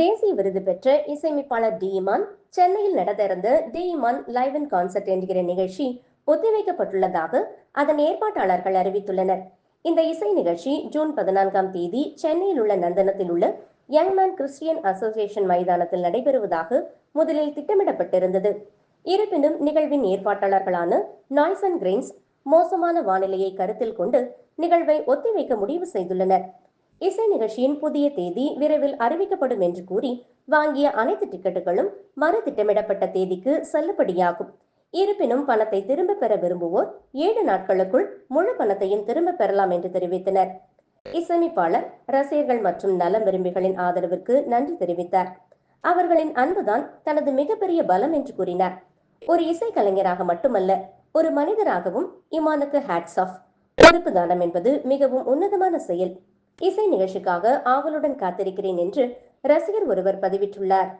தேசிய விருது பெற்ற இசையமைப்பாளர் டிஇமான் சென்னையில் நடந்திருந்த டிஇமான் லைவ் அண்ட் கான்சர்ட் என்கிற நிகழ்ச்சி ஒத்திவைக்கப்பட்டுள்ளதாக அதன் ஏற்பாட்டாளர்கள் அறிவித்துள்ளனர். இந்த இசை நிகழ்ச்சி ஜூன் பதினான்காம் தேதி சென்னையில் உள்ள நந்தனத்தில் உள்ள யங் மேன் கிறிஸ்டியன் அசோசியேஷன் மைதானத்தில் நடைபெறுவதாக முதலில் திட்டமிடப்பட்டிருந்தது. இருப்பினும் நிகழ்வின் ஏற்பாட்டாளர்களான நாய்ஸ் அண்ட் கிரெயின்ஸ் மோசமான வானிலையை கருத்தில் கொண்டு நிகழ்வை ஒத்திவைக்க முடிவு செய்துள்ளனர். இசை நிகழ்ச்சியின் புதிய தேதி விரைவில் அறிவிக்கப்படும் என்று கூறி வாங்கிய அனைத்து டிக்கெட்டுகளும் மறு திட்டமிடப்பட்ட தேதிக்கு செல்லுபடியாகும். இருப்பினும் பணத்தை திரும்ப பெற விரும்புவோர் ஏழு நாட்களுக்குள் முழு பணத்தையும் திரும்ப பெறலாம் என்று தெரிவித்தனர். இசையமைப்பாளர் ரசிகர்கள் மற்றும் நலம் விரும்பிகளின் ஆதரவிற்கு நன்றி தெரிவித்தார். அவர்களின் அன்புதான் தனது மிகப்பெரிய பலம் என்று கூறினார். ஒரு இசைக்கலைஞராக மட்டுமல்ல ஒரு மனிதராகவும் இமானுக்கு ஹேட்ஸ் ஆஃப் பொறுப்பு தானம் என்பது மிகவும் உன்னதமான செயல். இசை நிகழ்ச்சிக்காக ஆவலுடன் காத்திருக்கிறேன் என்று ரசிகர் ஒருவர் பதிவிட்டுள்ளார்.